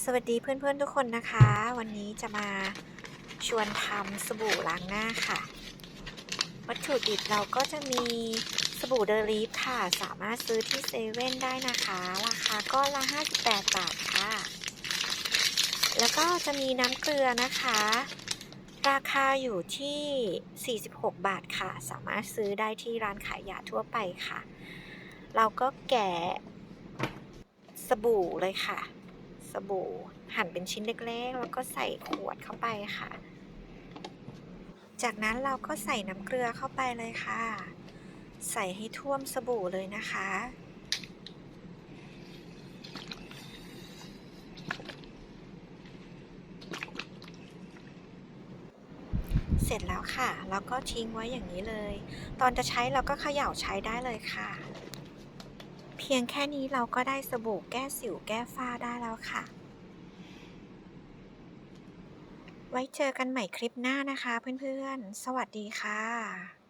สวัสดีเพื่อนๆทุกคนนะคะ วันนี้จะมาชวนทำสบู่ล้างหน้าค่ะ วัตถุดิบเราก็จะมีสบู่เดลีฟค่ะ สามารถซื้อที่เซเว่นได้นะคะ ราคาก็ละ 58 บาทค่ะ แล้วก็จะมีน้ำเกลือนะคะ ราคาอยู่ที่ 46 บาทค่ะ สามารถซื้อได้ที่ร้านขายยาทั่วไปค่ะ เราก็แกะสบู่เลยค่ะ สบู่ หั่นเป็นชิ้นเล็กๆ แล้วก็ใส่ขวดเข้าไปค่ะ จากนั้นเราก็ใส่น้ำเกลือเข้าไปเลยค่ะ ใส่ให้ท่วมสบู่เลยนะคะ เสร็จแล้วค่ะ แล้วก็ทิ้งไว้อย่างนี้เลย ตอนจะใช้เราก็เขย่าใช้ได้เลยค่ะ เพียงแค่นี้เราก็ได้สบู่แก้สิวแก้ฝ้าได้แล้วค่ะ ไว้เจอกันใหม่คลิปหน้านะคะเพื่อนๆ สวัสดีค่ะ